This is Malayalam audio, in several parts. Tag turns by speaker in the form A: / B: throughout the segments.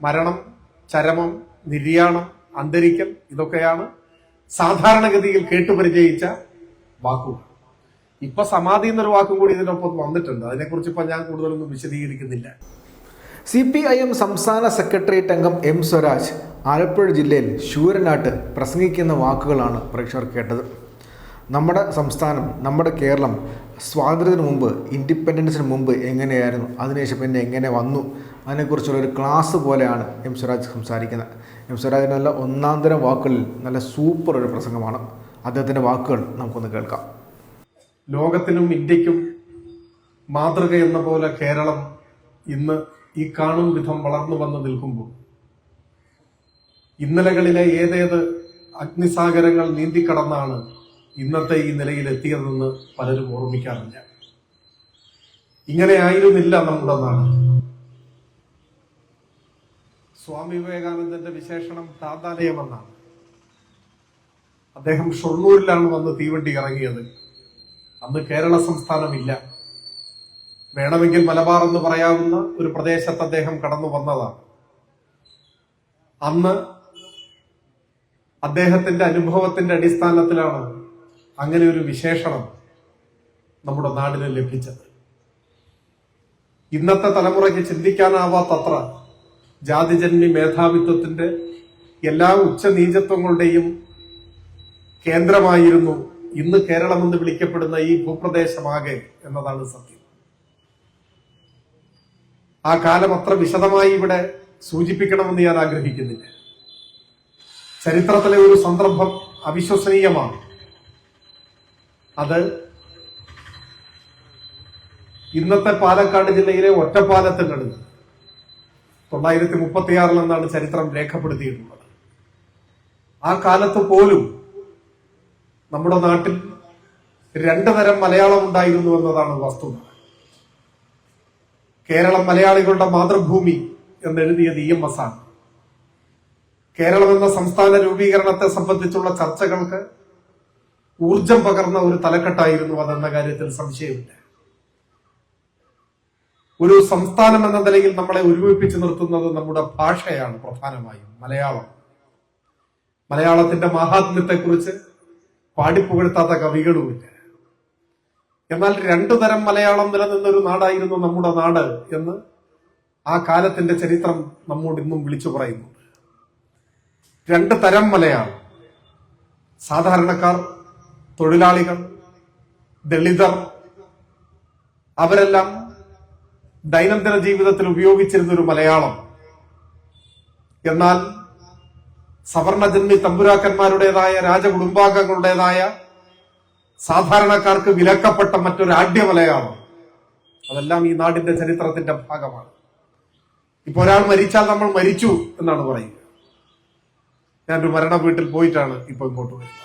A: മരണം ചരമം നിര്യാണം അന്തരിക്കൽ ഇതൊക്കെയാണ് സാധാരണഗതിയിൽ കേട്ടുപരിചയിച്ച വാക്കുകൾ. ഇപ്പൊ സമാധി എന്നൊരു വാക്കും കൂടി ഇതിനൊപ്പം വന്നിട്ടുണ്ട്. അതിനെക്കുറിച്ച് ഇപ്പൊ ഞാൻ കൂടുതലൊന്നും വിശദീകരിക്കുന്നില്ല.
B: സി പി ഐ എം സംസ്ഥാന സെക്രട്ടേറിയറ്റ് അംഗം എം സ്വരാജ് ആലപ്പുഴ ജില്ലയിൽ ശൂരനാട്ട് പ്രസംഗിക്കുന്ന വാക്കുകളാണ് പ്രേക്ഷകർ കേട്ടത്. നമ്മുടെ സംസ്ഥാനം നമ്മുടെ കേരളം സ്വാതന്ത്ര്യത്തിന് മുമ്പ് ഇൻഡിപെൻഡൻസിന് മുമ്പ് എങ്ങനെയായിരുന്നു? അതിനുശേഷം പിന്നെ എങ്ങനെ വന്നു? അതിനെക്കുറിച്ചുള്ള ഒരു ക്ലാസ് പോലെയാണ് എം സ്വരാജ് സംസാരിക്കുന്നത്. എം സ്വരാജ് നല്ല ഒന്നാം തരം വാക്കുകളിൽ നല്ല സൂപ്പർ ഒരു പ്രസംഗമാണ്. അദ്ദേഹത്തിന്റെ വാക്കുകൾ നമുക്കൊന്ന് കേൾക്കാം.
A: ലോകത്തിനും ഇന്ത്യക്കും മാതൃക എന്ന പോലെ കേരളം ഇന്ന് ഈ കാണും വിധം വളർന്നു വന്ന് നിൽക്കുമ്പോൾ ഇന്നലകളിലെ ഏതേത് അഗ്നിസാഗരങ്ങൾ നീന്തിക്കടന്നാണ് ഇന്നത്തെ ഈ നിലയിൽ എത്തിയതെന്ന് പലരും ഓർമ്മിക്കാറില്ല. ഇങ്ങനെ ആയിരുന്നില്ല നമ്മുടെ നാട്. സ്വാമി വിവേകാനന്ദന്റെ വിശേഷണം താതാലയമെന്നാണ് അദ്ദേഹം ഷൊർണൂരിലാണ് വന്ന് തീവണ്ടി ഇറങ്ങിയത്. അന്ന് കേരള സംസ്ഥാനമില്ല. വേണമെങ്കിൽ മലബാർ എന്ന് പറയാവുന്ന ഒരു പ്രദേശത്ത് അദ്ദേഹം കടന്നു വന്നതാണ്. അന്ന് അദ്ദേഹത്തിന്റെ അനുഭവത്തിന്റെ അടിസ്ഥാനത്തിലാണ് അങ്ങനെ ഒരു വിശേഷണം നമ്മുടെ നാടിന് ലഭിച്ചത്. ഇന്നത്തെ തലമുറയ്ക്ക് ചിന്തിക്കാനാവാത്തത്ര ജാതിജന്മി മേധാവിത്വത്തിന്റെ എല്ലാ ഉച്ചനീചത്വങ്ങളുടെയും കേന്ദ്രമായിരുന്നു ഇന്ന് കേരളം എന്ന് വിളിക്കപ്പെടുന്ന ഈ ഭൂപ്രദേശമാകെ എന്നതാണ് സത്യം. ആ കാലം അത്ര വിശദമായി ഇവിടെ സൂചിപ്പിക്കണമെന്ന് ഞാൻ ആഗ്രഹിക്കുന്നില്ല. ചരിത്രത്തിലെ ഒരു സന്ദർഭം അവിശ്വസനീയമാണ്. അത് ഇന്നത്തെ പാലക്കാട് ജില്ലയിലെ ഒറ്റപ്പാലത്തിനടുത്ത് തൊള്ളായിരത്തി മുപ്പത്തിയാറിൽ എന്നാണ് ചരിത്രം രേഖപ്പെടുത്തിയിട്ടുള്ളത്. ആ കാലത്ത് പോലും നമ്മുടെ നാട്ടിൽ രണ്ടു തരം മലയാളം ഉണ്ടായിരുന്നു എന്നതാണ് വസ്തുത. കേരളം മലയാളികളുടെ മാതൃഭൂമി എന്നെഴുതിയത് ഇ എം എസ് ആണ്. കേരളം എന്ന സംസ്ഥാന രൂപീകരണത്തെ സംബന്ധിച്ചുള്ള ചർച്ചകൾക്ക് ഊർജം പകർന്ന ഒരു തലക്കെട്ടായിരുന്നു അതെന്ന കാര്യത്തിൽ സംശയമില്ല. ഒരു സംസ്ഥാനം എന്ന നിലയിൽ നമ്മളെ ഒരുമിപ്പിച്ച് നിർത്തുന്നത് നമ്മുടെ ഭാഷയാണ് പ്രധാനമായും മലയാളം. മലയാളത്തിന്റെ മഹാത്മ്യത്തെക്കുറിച്ച് പാടിപ്പുകഴ്ത്താത്ത കവികളുമില്ല. എന്നാൽ രണ്ടു തരം മലയാളം നിലനിന്ന ഒരു നാടായിരുന്നു നമ്മുടെ നാട് എന്ന് ആ കാലത്തിന്റെ ചരിത്രം നമ്മോട് ഇന്നും വിളിച്ചു പറയുന്നുണ്ട്. രണ്ട് തരം മലയാളം. സാധാരണക്കാർ തൊഴിലാളികൾ ദളിതർ അവരെല്ലാം ദൈനംദിന ജീവിതത്തിൽ ഉപയോഗിച്ചിരുന്ന ഒരു മലയാളം. എന്നാൽ സവർണജന്മി തമ്പുരാക്കന്മാരുടേതായ രാജകുടുംബാംഗങ്ങളുടേതായ സാധാരണക്കാർക്ക് വിലക്കപ്പെട്ട മറ്റൊരു ആഢ്യ മലയാളം. അതെല്ലാം ഈ നാടിന്റെ ചരിത്രത്തിന്റെ ഭാഗമാണ്. ഇപ്പൊ ഒരാൾ മരിച്ചാൽ നമ്മൾ മരിച്ചു എന്നാണ് പറയുന്നത് ഞാനൊരു മരണ വീട്ടിൽ പോയിട്ടാണ് ഇപ്പൊ ഇങ്ങോട്ട് വരുന്നത്.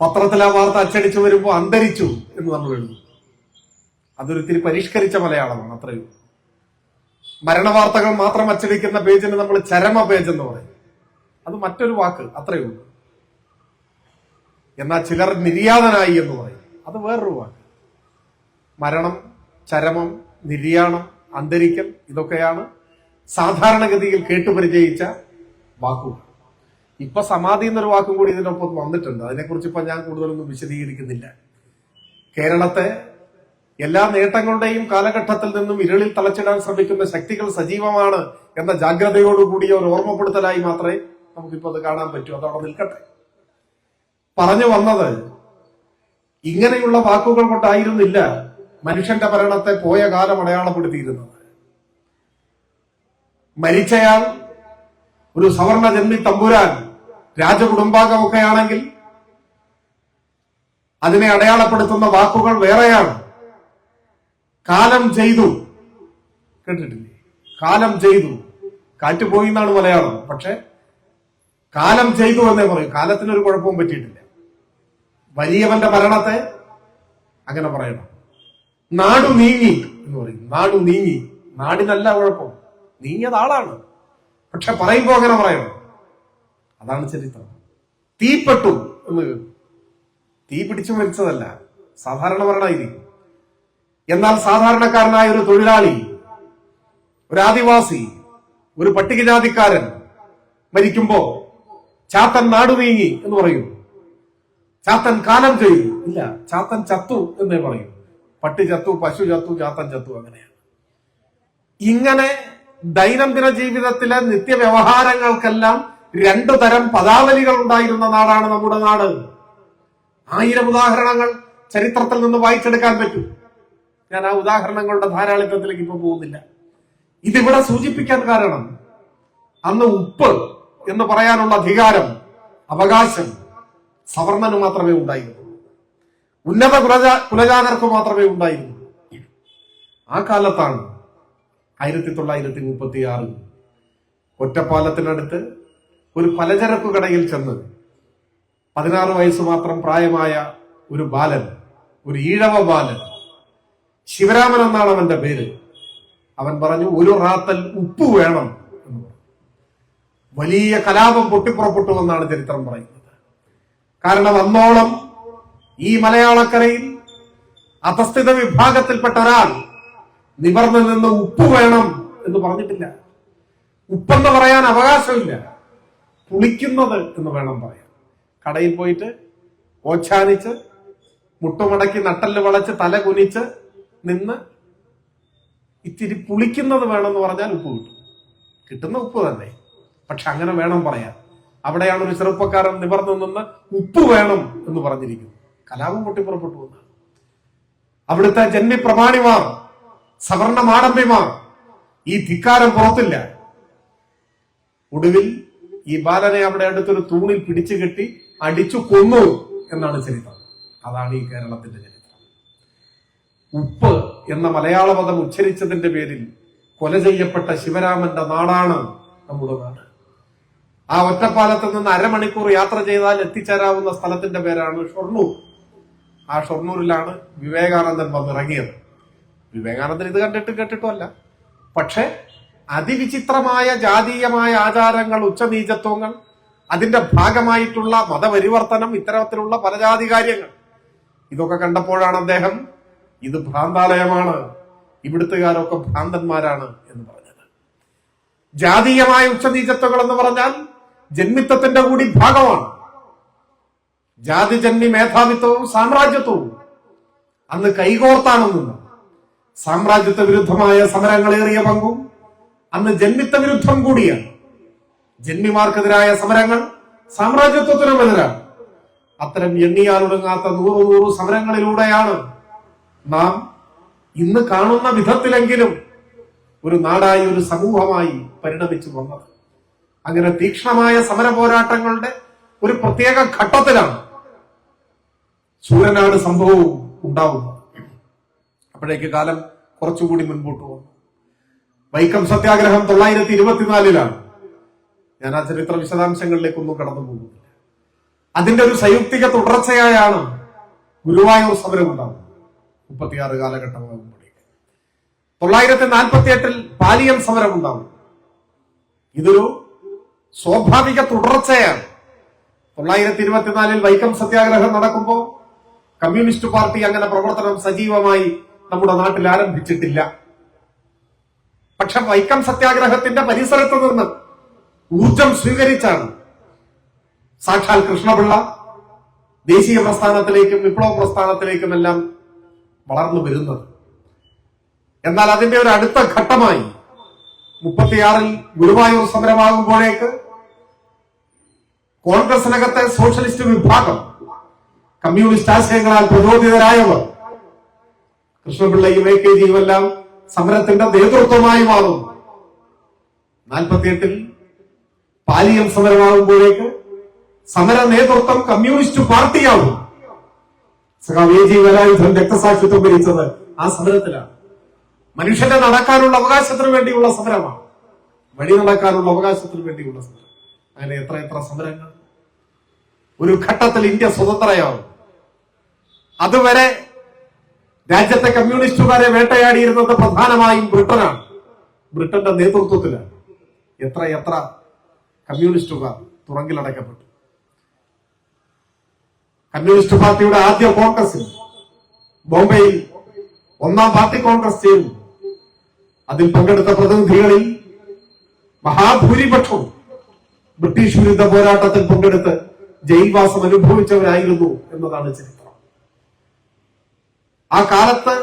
A: പത്രത്തിൽ ആ വാർത്ത അച്ചടിച്ചു വരുമ്പോൾ അന്തരിച്ചു എന്ന് നമ്മൾ എഴുതും അതൊരിത്തിരി പരിഷ്കരിച്ച മലയാളമാണ് അത്രയും മരണവാർത്തകൾ മാത്രം അച്ചടിക്കുന്ന പേജിന് നമ്മൾ ചരമ പേജ് എന്ന് പറയും. അത് മറ്റൊരു വാക്ക് അത്രയേ ഉള്ളൂ. എന്നാൽ ചിലർ നിര്യാതനായി എന്ന് പറയും. അത് വേറൊരു വാക്ക്. മരണം ചരമം നിര്യാണം അന്തരിക്കൽ ഇതൊക്കെയാണ് സാധാരണഗതിയിൽ കേട്ടുപരിചയിച്ച വാക്കുകൾ. ഇപ്പൊ സമാധി എന്നൊരു വാക്കും കൂടി ഇതിനൊപ്പം വന്നിട്ടുണ്ട്. അതിനെക്കുറിച്ച് ഇപ്പൊ ഞാൻ കൂടുതലൊന്നും വിശദീകരിക്കുന്നില്ല. കേരളത്തെ എല്ലാ നേട്ടങ്ങളുടെയും കാലഘട്ടത്തിൽ നിന്നും ഇരുളിൽ തളച്ചിടാൻ ശ്രമിക്കുന്ന ശക്തികൾ സജീവമാണ് എന്ന ജാഗ്രതയോടുകൂടിയ ഒരു ഓർമ്മപ്പെടുത്തലായി മാത്രമേ നമുക്കിപ്പോ അത് കാണാൻ പറ്റൂ. അതവിടെ നിൽക്കട്ടെ. പറഞ്ഞു വന്നത് ഇങ്ങനെയുള്ള വാക്കുകൾ കൊണ്ടായിരുന്നില്ല മനുഷ്യന്റെ ഭരണത്തെ പോയ കാലം അടയാളപ്പെടുത്തിയിരുന്നത്. മരിച്ചയാൾ ഒരു സവർണ ജന്മി തമ്പുരാൻ രാജകുടുംബാംഗമൊക്കെ ആണെങ്കിൽ അതിനെ അടയാളപ്പെടുത്തുന്ന വാക്കുകൾ വേറെയാണ്. കാലം ചെയ്തു. കേട്ടിട്ടില്ലേ? കാലം ചെയ്തു. കാറ്റ് പോയി എന്നാണ് മലയാളം. പക്ഷെ കാലം ചെയ്തു എന്നേ പറയും. കാലത്തിനൊരു കുഴപ്പവും പറ്റിയിട്ടില്ല. വലിയവന്റെ മരണത്തെ അങ്ങനെ പറയണം. നാടു നീങ്ങി എന്ന് പറയും. നാടു നീങ്ങി. നാടിനല്ല കുഴപ്പം. നീങ്ങിയത് ആളാണ്. പക്ഷെ പറയുമ്പോ അങ്ങനെ പറയണം. അതാണ് ചരിത്രം. തീപ്പെട്ടു എന്ന്. തീ പിടിച്ചു മരിച്ചതല്ല സാധാരണ മരണമായിരിക്കും എന്നാൽ സാധാരണക്കാരനായ ഒരു തൊഴിലാളി ഒരു ആദിവാസി ഒരു പട്ടികജാതിക്കാരൻ മരിക്കുമ്പോ ചാത്തൻ നാടു നീങ്ങി എന്ന് പറയും. ചാത്തൻ കാലം ചെയ്തു. ഇല്ല ചാത്തൻ ചത്തു എന്നേ പറയും. പട്ടി ചത്തു പശു ചത്തു ചാത്തൻ ചത്തു അങ്ങനെയാണ്. ഇങ്ങനെ ദൈനംദിന ജീവിതത്തിലെ നിത്യവ്യവഹാരങ്ങൾക്കെല്ലാം രണ്ടു തരം പദാവലികൾ ഉണ്ടായിരുന്ന നാടാണ് നമ്മുടെ നാട്. ആയിരം ഉദാഹരണങ്ങൾ ചരിത്രത്തിൽ നിന്ന് വായിച്ചെടുക്കാൻ പറ്റും. ഞാൻ ആ ഉദാഹരണങ്ങളുടെ ധാരാളിത്തത്തിലേക്ക് ഇപ്പൊ പോകുന്നില്ല. ഇതിവിടെ സൂചിപ്പിക്കാൻ കാരണം അന്ന് ഉപ്പ് എന്ന് പറയാനുള്ള അധികാരം അവകാശം സവർണന് മാത്രമേ ഉണ്ടായിരുന്നുള്ളൂ. ഉന്നത കുലജാ കുലജാതർക്ക് മാത്രമേ ഉണ്ടായിരുന്നുള്ളൂ. ആ കാലത്താണ് ആയിരത്തി തൊള്ളായിരത്തി മുപ്പത്തി ആറിൽ ഒറ്റപ്പാലത്തിനടുത്ത് ഒരു പലചരക്ക് കടയിൽ ചെന്ന് പതിനാറ് വയസ്സ് മാത്രം പ്രായമായ ഒരു ബാലൻ ഒരു ഈഴവ ബാലൻ ശിവരാമൻ എന്നാണ് അവന്റെ പേര്. അവൻ പറഞ്ഞു ഒരു റാത്തൽ ഉപ്പ് വേണം എന്ന് വലിയ കലാപം പൊട്ടിപ്പുറപ്പെട്ടു എന്നാണ് ചരിത്രം പറയുന്നത്. കാരണം അന്നോളം ഈ മലയാളക്കരയിൽ അധസ്ഥിത വിഭാഗത്തിൽപ്പെട്ട ഒരാൾ നിവർന്നു നിന്ന് ഉപ്പ് വേണം എന്ന് പറഞ്ഞിട്ടില്ല. ഉപ്പെന്ന് പറയാൻ അവകാശമില്ല. പുളിക്കുന്നത് എന്ന് വേണം പറയാൻ. കടയിൽ പോയിട്ട് ഓച്ചാനിച്ച് മുട്ടുമടക്കി നട്ടൽ വളച്ച് തല കുനിച്ച് നിന്ന് ഇത്തിരി പുളിക്കുന്നത് വേണമെന്ന് പറഞ്ഞാൽ ഉപ്പ് കിട്ടും. കിട്ടുന്ന ഉപ്പ് തന്നെ. പക്ഷെ അങ്ങനെ വേണം പറയാൻ. അവിടെയാണ് ഒരു ചെറുപ്പക്കാരൻ നിവർന്നു നിന്ന് ഉപ്പ് വേണം എന്ന് പറഞ്ഞിരിക്കുന്നു. കലാപം പൊട്ടിപ്പുറപ്പെട്ടു എന്നാണ്. അവിടുത്തെ ജന്മി പ്രമാണിമാർ സവർണ മാടമ്പിമാർ ഈ ധിക്കാരം പുറത്തില്ല. ഒടുവിൽ ഈ ബാലനെ അവിടെ അടുത്തൊരു തൂണിൽ പിടിച്ചു കെട്ടി അടിച്ചു കൊന്നു എന്നാണ് ചരിത്രം. അതാണ് ഈ കേരളത്തിന്റെ ചരിത്രം. ഉപ്പ് എന്ന മലയാള പദം ഉച്ചരിച്ചതിന്റെ പേരിൽ കൊല ചെയ്യപ്പെട്ട ശിവരാമന്റെ നാടാണ് നമ്മുടെ നാട്. ആ ഒറ്റപ്പാലത്ത് നിന്ന് അരമണിക്കൂർ യാത്ര ചെയ്താൽ എത്തിച്ചേരാവുന്ന സ്ഥലത്തിന്റെ പേരാണ് ഷൊർണൂർ. ആ ഷൊർണൂരിലാണ് വിവേകാനന്ദൻ വന്നിറങ്ങിയത്. വിവേകാനന്ദൻ ഇത് കണ്ടിട്ട് കേട്ടിട്ടുമല്ല പക്ഷെ അതിവിചിത്രമായ ജാതീയമായ ആചാരങ്ങൾ ഉച്ചനീചത്വങ്ങൾ അതിന്റെ ഭാഗമായിട്ടുള്ള മതപരിവർത്തനം ഇത്തരത്തിലുള്ള പല ജാതി കാര്യങ്ങൾ ഇതൊക്കെ കണ്ടപ്പോഴാണ് അദ്ദേഹം ഇത് ഭ്രാന്താലയമാണ്. ഇവിടുത്തുകാരൊക്കെ ഭ്രാന്തന്മാരാണ് എന്ന് പറഞ്ഞത്. ജാതീയമായ ഉച്ചനീചത്വങ്ങൾ എന്ന് പറഞ്ഞാൽ ജന്മിത്വത്തിന്റെ കൂടി ഭാഗമാണ്. ജാതി ജന്മി മേധാവിത്വവും സാമ്രാജ്യത്വവും അന്ന് കൈകോർത്താണ് സാമ്രാജ്യത്വ വിരുദ്ധമായ സമരങ്ങളേറിയ പങ്കും അന്ന് ജന്മിത്ത വിരുദ്ധം കൂടിയാണ് ജന്മിമാർക്കെതിരായ സമരങ്ങൾ സാമ്രാജ്യത്വത്തിനുമെതിരാണ് അത്തരം എണ്ണിയാലൊടുങ്ങാത്ത നൂറു നൂറു സമരങ്ങളിലൂടെയാണ് നാം ഇന്ന് കാണുന്ന വിധത്തിലെങ്കിലും ഒരു നാടായി ഒരു സമൂഹമായി പരിണമിച്ചു വന്നത്. അങ്ങനെ തീക്ഷണമായ സമര പോരാട്ടങ്ങളുടെ ഒരു പ്രത്യേക ഘട്ടത്തിലാണ് സൂര്യനാട് സംഭവവും ഉണ്ടാവുന്നത്. അപ്പോഴേക്ക് കാലം കുറച്ചുകൂടി മുൻപോട്ട് വന്നു. വൈക്കം സത്യാഗ്രഹം തൊള്ളായിരത്തി ഇരുപത്തിനാലിലാണ് ഞാൻ ആ ചരിത്ര വിശദാംശങ്ങളിലേക്കൊന്നും കടന്നു പോകുന്നില്ല അതിന്റെ ഒരു സയുക്തിക തുടർച്ചയായാണ് ഗുരുവായൂർ സമരം ഉണ്ടാവുന്നത് മുപ്പത്തിയാറ് കാലഘട്ടമാകുമ്പോഴേക്ക്. തൊള്ളായിരത്തി നാൽപ്പത്തി എട്ടിൽ പാലിയം സമരം ഉണ്ടാവും ഇതൊരു സ്വാഭാവിക തുടർച്ചയാണ്. തൊള്ളായിരത്തി ഇരുപത്തിനാലിൽ വൈക്കം സത്യാഗ്രഹം നടക്കുമ്പോൾ കമ്മ്യൂണിസ്റ്റ് പാർട്ടി അങ്ങനെ പ്രവർത്തനം സജീവമായി നമ്മുടെ നാട്ടിൽ ആരംഭിച്ചിട്ടില്ല. പക്ഷെ വൈക്കം സത്യാഗ്രഹത്തിന്റെ പരിസരത്ത് നിന്ന് ഊർജം സ്വീകരിച്ചാണ് സാക്ഷാൽ കൃഷ്ണപിള്ള ദേശീയ പ്രസ്ഥാനത്തിലേക്കും വിപ്ലവ പ്രസ്ഥാനത്തിലേക്കും എല്ലാം വളർന്നു വരുന്നത്. എന്നാൽ അതിന്റെ ഒരു അടുത്ത ഘട്ടമായി മുപ്പത്തിയാറിൽ ഗുരുവായൂർ സമരമാകുമ്പോഴേക്ക് കോൺഗ്രസിനകത്തെ സോഷ്യലിസ്റ്റ് വിഭാഗം കമ്മ്യൂണിസ്റ്റ് ആശയങ്ങളാൽ പ്രചോദിതരായവർ കൃഷ്ണപിള്ളയും എ കെ ജിയുമെല്ലാം സമരത്തിന്റെ നേതൃത്വമായി മാറുന്നു നാൽപ്പത്തിയെട്ടിൽ പാലിയം സമരമാകുമ്പോഴേക്ക് സമര നേതൃത്വം കമ്മ്യൂണിസ്റ്റ് പാർട്ടിയാവും സഖാവ് വേലായുധൻ രക്തസാക്ഷിത്വം ഭരിച്ചത് ആ സമരത്തിലാണ്. മനുഷ്യന്റെ നടക്കാനുള്ള അവകാശത്തിന് വേണ്ടിയുള്ള സമരമാണ്. വഴി നടക്കാനുള്ള അവകാശത്തിന് വേണ്ടിയുള്ള സമരം. അങ്ങനെ എത്ര എത്ര സമരങ്ങൾ. ഒരു ഘട്ടത്തിൽ ഇന്ത്യ സ്വതന്ത്രയാവും അതുവരെ രാജ്യത്തെ കമ്മ്യൂണിസ്റ്റുകാരെ വേട്ടയാടിയിരുന്നത് പ്രധാനമായും ബ്രിട്ടനാണ്. ബ്രിട്ടന്റെ നേതൃത്വത്തിലാണ് എത്ര എത്ര കമ്മ്യൂണിസ്റ്റുകാർ തുറങ്കിലടക്കപ്പെട്ടു. കമ്മ്യൂണിസ്റ്റ് പാർട്ടിയുടെ ആദ്യ കോൺഗ്രസിൽ ബോംബെയിൽ ഒന്നാം പാർട്ടി കോൺഗ്രസ് ചേർന്നു അതിൽ പങ്കെടുത്ത പ്രതിനിധികളിൽ മഹാഭൂരിപക്ഷവും ബ്രിട്ടീഷ് വിരുദ്ധ പോരാട്ടത്തിൽ പങ്കെടുത്ത് ജയിൽവാസം അനുഭവിച്ചവരായിരുന്നു എന്നതാണ് ചരിത്രം. ആ കാലത്ത്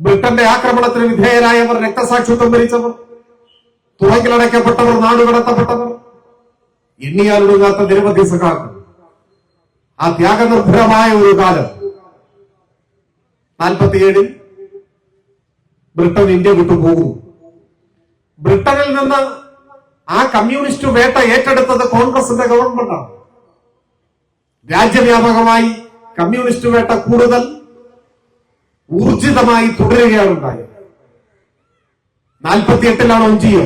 A: ബ്രിട്ടന്റെ ആക്രമണത്തിന് വിധേയരായവർ രക്തസാക്ഷിത്വം ഭരിച്ചവർ തുറങ്കിലടയ്ക്കപ്പെട്ടവർ നാടുകടത്തപ്പെട്ടവർ എണ്ണിയാലൊടുങ്ങാത്ത നിരവധി സഖാക്കൾ. ആ ത്യാഗനിർഭരമായ ഒരു കാലം. നാൽപ്പത്തിയേഴിൽ ബ്രിട്ടൻ ഇന്ത്യ വിട്ടു പോകുന്നു. ബ്രിട്ടനിൽ നിന്ന് ആ കമ്മ്യൂണിസ്റ്റ് വേട്ട ഏറ്റെടുത്തത് കോൺഗ്രസിന്റെ ഗവൺമെന്റാണ്. രാജ്യവ്യാപകമായി കമ്മ്യൂണിസ്റ്റ് വേട്ട കൂടുതൽ ഊർജിതമായി തുടരുകയാണ് ഉണ്ടായത്. നാൽപ്പത്തിയെട്ടിലാണ് ഒഞ്ചിയ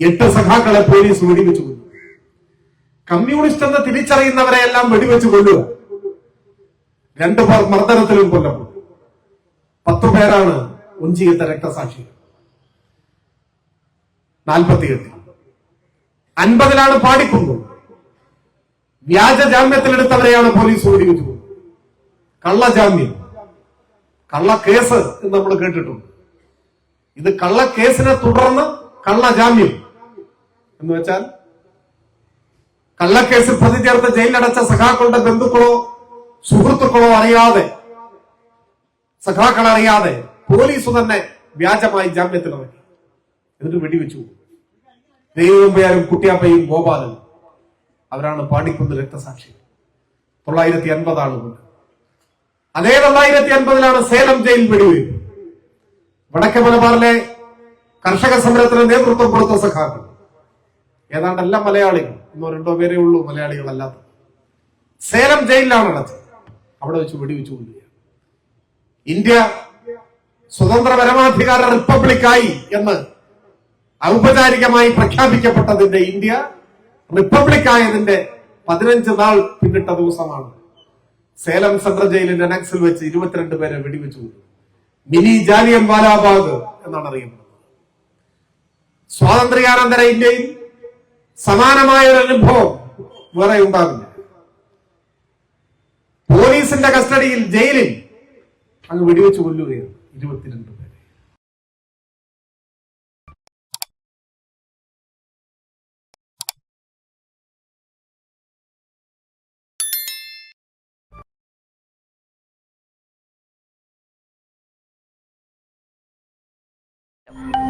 A: എട്ട് സഖാക്കളെ പോലീസ് വെടിവെച്ചു കൊല്ലുക. കമ്മ്യൂണിസ്റ്റ് എന്ന് തിരിച്ചറിയുന്നവരെ എല്ലാം വെടിവെച്ച് കൊല്ലുക. രണ്ടു പേർ മർദ്ദനത്തിലും കൊല്ലപ്പെട്ടു. പത്തു പേരാണ് ഒഞ്ചിയത്തെ രക്തസാക്ഷികൾ. നാൽപ്പത്തിയെട്ട്. അൻപതിലാണ് പാടിക്കുന്നത് വ്യാജ ജാമ്യത്തിലെടുത്തവരെയാണ് പോലീസ് കൊന്നത് കള്ളജാമ്യം. കള്ളക്കേസ് എന്ന് നമ്മൾ കേട്ടിട്ടുണ്ട്. ഇത് കള്ളക്കേസിനെ തുടർന്ന് കള്ളജാമ്യം എന്ന് വെച്ചാൽ കള്ളക്കേസിൽ പ്രതി ചേർത്ത് ജയിലിലടച്ച സഖാക്കളുടെ ബന്ധുക്കളോ സുഹൃത്തുക്കളോ അറിയാതെ സഖാക്കൾ അറിയാതെ പോലീസ് തന്നെ വ്യാജമായി ജാമ്യത്തിലിറങ്ങി എന്നിട്ട് വെടിവെച്ചു. ദൈവമ്പയാരും കുട്ടിയാപ്പയും ഗോപാലനും. അവരാണ് പാടിക്കുന്ന രക്തസാക്ഷി. തൊള്ളായിരത്തി അൻപതാണ് കൊണ്ട് അതേ തൊള്ളായിരത്തി അൻപതിലാണ് സേലം ജയിൽ വെടിവെയ്പ് വടക്കേ മലബാറിലെ കർഷക സമരത്തിന് നേതൃത്വം കൊടുത്ത സഖാക്കൾ. ഏതാണ്ട് എല്ലാ മലയാളികൾ ഒന്നോ രണ്ടോ പേരേ ഉള്ളൂ മലയാളികളല്ലാത്ത. സേലം ജയിലിലാണ് അടച്ചത് അവിടെ വെച്ച് വെടിവെച്ചു കൊല്ലുകയാണ് ഇന്ത്യ സ്വതന്ത്ര പരമാധികാര റിപ്പബ്ലിക്കായി എന്ന് ഔപചാരികമായി പ്രഖ്യാപിക്കപ്പെട്ടതിന്റെ ഇന്ത്യ റിപ്പബ്ലിക്കായതിന്റെ പതിനഞ്ച് നാൾ പിന്നിട്ട ദിവസമാണ്. സേലം സെൻട്രൽ ജയിലിന്റെ അനക്സിൽ വെച്ച് ഇരുപത്തിരണ്ട് പേരെ വെടിവെച്ചു. മിനി ജാലിയം വാലാബാഗ് എന്നാണ് അറിയപ്പെടുന്നത്. സ്വാതന്ത്ര്യാനന്തര ഇന്ത്യയിൽ സമാനമായ ഒരു അനുഭവം വേറെ ഉണ്ടാവില്ല. പോലീസിന്റെ കസ്റ്റഡിയിൽ ജയിലിൽ അങ്ങ് വെടിവെച്ച് കൊല്ലുകയാണ് ഇരുപത്തിരണ്ട് പേരെ